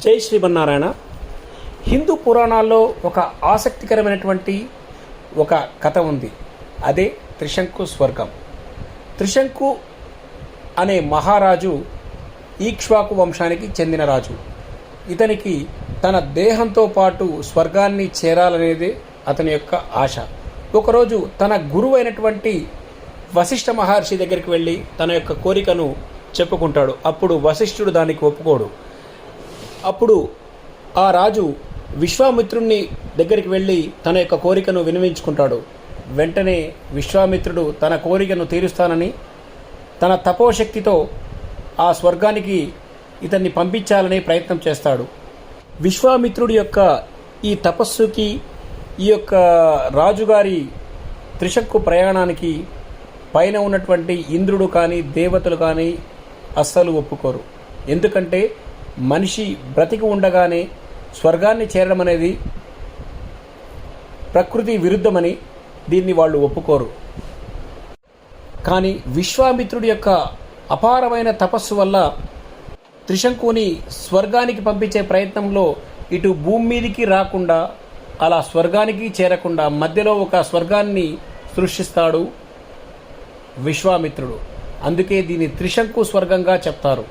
జై శ్రీమన్నారాయణ. హిందూ పురాణాల్లో ఒక ఆసక్తికరమైనటువంటి ఒక కథ ఉంది. అదే త్రిశంకు స్వర్గం. త్రిశంకు అనే మహారాజు ఈక్ష్వాకు వంశానికి చెందిన రాజు. ఇతనికి తన దేహంతో పాటు స్వర్గాన్ని చేరాలనేదే అతని యొక్క ఆశ. ఒకరోజు తన గురువు అయినటువంటి వశిష్ఠ మహర్షి దగ్గరికి వెళ్ళి తన యొక్క కోరికను చెప్పుకుంటాడు. అప్పుడు వశిష్ఠుడు దానికి ఒప్పుకోడు. అప్పుడు ఆ రాజు విశ్వామిత్రుణ్ణి దగ్గరికి వెళ్ళి తన యొక్క కోరికను వినిపించుకుంటాడు వెంటనే విశ్వామిత్రుడు తన కోరికను తీరుస్తానని తన తపోశక్తితో ఆ స్వర్గానికి ఇతన్ని పంపించాలని ప్రయత్నం చేస్తాడు. విశ్వామిత్రుడి యొక్క ఈ తపస్సుకి ఈ యొక్క రాజుగారి త్రిశక్కు ప్రయాణానికి పైన ఉన్నటువంటి ఇంద్రుడు కానీ దేవతలు కానీ అస్సలు ఒప్పుకోరు. ఎందుకంటే మనిషి బ్రతికి ఉండగానే స్వర్గాన్ని చేరడం అనేది ప్రకృతి విరుద్ధమని దీన్ని వాళ్ళు ఒప్పుకోరు. కానీ విశ్వామిత్రుడి యొక్క అపారమైన తపస్సు వల్ల త్రిశంకుని స్వర్గానికి పంపించే ప్రయత్నంలో ఇటు భూమి మీదికి రాకుండా అలా స్వర్గానికి చేరకుండా మధ్యలో ఒక స్వర్గాన్ని సృష్టిస్తాడు విశ్వామిత్రుడు. అందుకే దీన్ని త్రిశంకు స్వర్గంగా చెప్తారు.